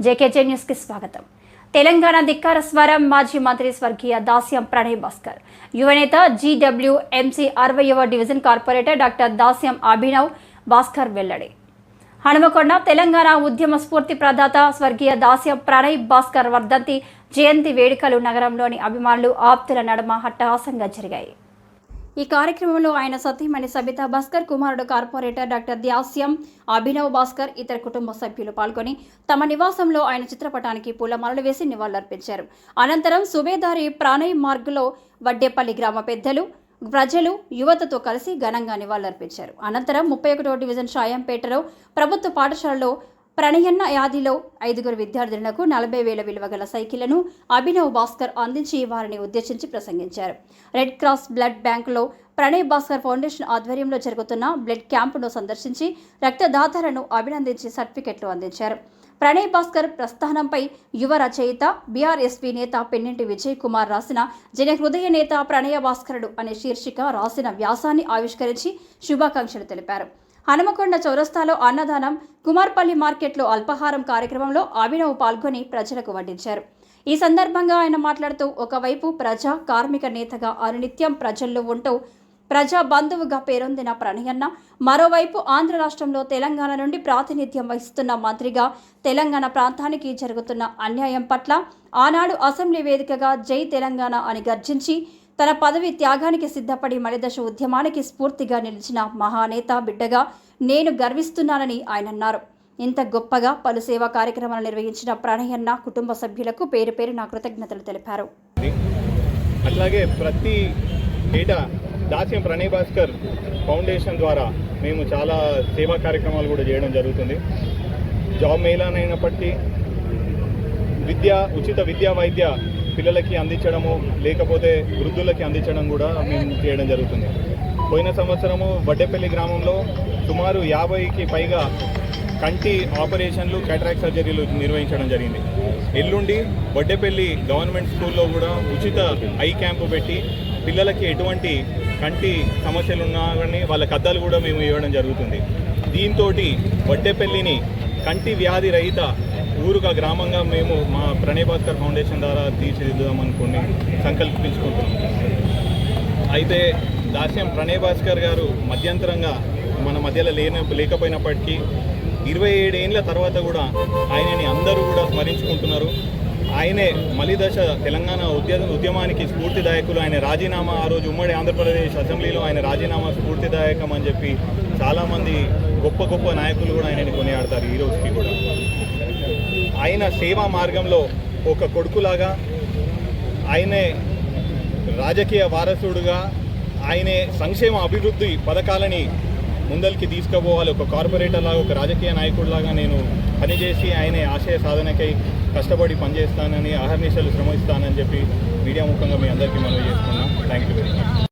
JKJ న్యూస్కి స్వాగతం. తెలంగాణ ధిక్కార స్వరం మాజీ మంత్రి స్వర్గీయ దాస్యం ప్రణయ్ భాస్కర్. యువనేత GW MC అరవయవ division corporator doctor Dasyam Abhinav Bhaskar వెల్లడి. హనుమకొండ తెలంగాణ ఉద్యమ స్ఫూర్తి ప్రదాత స్వర్గీయ దాస్యం ప్రణయ్ భాస్కర్ వర్ధంతి జయంతి వేడుకలు నగరంలోని అభిమానులు ఆప్తుల నడుమ హట్టహాసంగా జరిగాయి. ఈ కార్యక్రమంలో ఆయన సతీమణి సబితా భాస్కర్ కుమారుడు కార్పొరేటర్ డాక్టర్ ద్యాస్యం అభినవ్ భాస్కర్ ఇతర కుటుంబ సభ్యులు పాల్గొని తమ నివాసంలో ఆయన చిత్రపటానికి పూలమాలలు వేసి నివాళులర్పించారు. అనంతరం సుబేదారి ప్రాణయ్ మార్గులో వడ్డేపల్లి గ్రామ పెద్దలు ప్రజలు యువతతో కలిసి ఘనంగా నివాళులర్పించారు. అనంతరం ముప్పై ఒకటో డివిజన్ షాయంపేటలో ప్రభుత్వ పాఠశాలలో ప్రణయన్న యాదిలో ఐదుగురు విద్యార్థులకు నలభై వేల విలువ గల సైకిళ్ళను అభినవ్ భాస్కర్ అందించి వారిని ఉద్దేశించి ప్రసంగించారు. రెడ్ క్రాస్ బ్లడ్ బ్యాంకులో ప్రణయ్ భాస్కర్ ఫౌండేషన్ ఆధ్వర్యంలో జరుగుతున్న బ్లడ్ క్యాంపును సందర్శించి రక్తదాతలను అభినందించి సర్టిఫికెట్లు అందించారు. ప్రణయ్ భాస్కర్ ప్రస్థానంపై యువ రచయిత బీఆర్ఎస్పీ నేత పెన్నింటి విజయ్ కుమార్ రాసిన జన హృదయ నేత ప్రణయ భాస్కరుడు అనే శీర్షిక రాసిన వ్యాసాన్ని ఆవిష్కరించి శుభాకాంక్షలు తెలిపారు. హనుమకొండ చౌరస్తాలో అన్నదానం కుమార్పల్లి మార్కెట్లో అల్పాహారం కార్యక్రమంలో అభినవ్ పాల్గొని ప్రజలకు వడ్డించారు. ఈ సందర్భంగా ఆయన మాట్లాడుతూ ఒకవైపు ప్రజా కార్మిక నేతగా అనునిత్యం ప్రజల్లో ఉంటూ ప్రజా బంధువుగా పేరొందిన ప్రణయన్న మరోవైపు ఆంధ్ర రాష్ట్రంలో తెలంగాణ నుండి ప్రాతినిధ్యం వహిస్తున్న మంత్రిగా తెలంగాణ ప్రాంతానికి జరుగుతున్న అన్యాయం పట్ల ఆనాడు అసెంబ్లీ వేదికగా జై తెలంగాణ అని గర్జించి తన పదవి త్యాగానికి సిద్ధపడి మలిదశ ఉద్యమానికి స్ఫూర్తిగా నిలిచిన మహానేత బిడ్డగా నేను గర్విస్తున్నానని ఆయన అన్నారు. ఇంత గొప్పగా పలు సేవా కార్యక్రమాలు నిర్వహించిన ప్రణయన్న కుటుంబ సభ్యులకు పేరు పేరు నా కృతజ్ఞతలు తెలిపారు. అట్లాగే ప్రతి ఏటా దాస్యం ప్రణయ్ భాస్కర్ ఫౌండేషన్ ద్వారా మేము చాలా సేవా కార్యక్రమాలు కూడా చేయడం జరుగుతుంది. జాబ్ మేళానైనప్పటికీ విద్య ఉచిత విద్యా వైద్య పిల్లలకి అందించడము లేకపోతే వృద్ధులకి అందించడం కూడా మేము చేయడం జరుగుతుంది. పోయిన సంవత్సరము వడ్డేపల్లి గ్రామంలో సుమారు యాభైకి పైగా కంటి ఆపరేషన్లు క్యాటరాక్ట్ సర్జరీలు నిర్వహించడం జరిగింది. ఎల్లుండి వడ్డేపల్లి గవర్నమెంట్ స్కూల్లో కూడా ఉచిత ఐ క్యాంపు పెట్టి పిల్లలకి ఎటువంటి కంటి సమస్యలు ఉన్నా కానీ వాళ్ళ కథలు కూడా మేము ఇవ్వడం జరుగుతుంది. దీంతో వడ్డేపల్లిని కంటి వ్యాధి రహిత ఊరుగా గ్రామంగా మేము మా ప్రణయ్ భాస్కర్ ఫౌండేషన్ ద్వారా తీర్చిదిద్దాం అనుకుని సంకల్పించుకుంటున్నాం. అయితే దాస్యం ప్రణయ్ భాస్కర్ గారు మధ్యంతరంగా మన మధ్యలో లేన లేకపోయినప్పటికీ ఇరవై ఏడేండ్ల తర్వాత కూడా ఆయనని అందరూ కూడా స్మరించుకుంటున్నారు. ఆయనే మలిదశ తెలంగాణ ఉద్య ఉద్యమానికి స్ఫూర్తిదాయకులు. ఆయన రాజీనామా ఆ రోజు ఉమ్మడి ఆంధ్రప్రదేశ్ అసెంబ్లీలో ఆయన రాజీనామా స్ఫూర్తిదాయకం అని చెప్పి చాలామంది గొప్ప గొప్ప నాయకులు కూడా ఆయనని కొనియాడతారు ఈ రోజుకి కూడా. ఆయన సేవా మార్గంలో ఒక కొడుకులాగా ఆయనే రాజకీయ వారసుడుగా ఆయనే సంక్షేమ అభివృద్ధి పథకాలని ముందరికి తీసుకుపోవాలి. ఒక కార్పొరేటర్ లాగా ఒక రాజకీయ నాయకుడిలాగా నేను పనిచేసి ఆయన ఆశయ సాధనకై కష్టపడి పనిచేస్తానని అహర్నిశలు శ్రమిస్తానని చెప్పి మీడియా ముఖంగా మీ అందరికీ మనవి చేసుకున్నాం. Thank you very much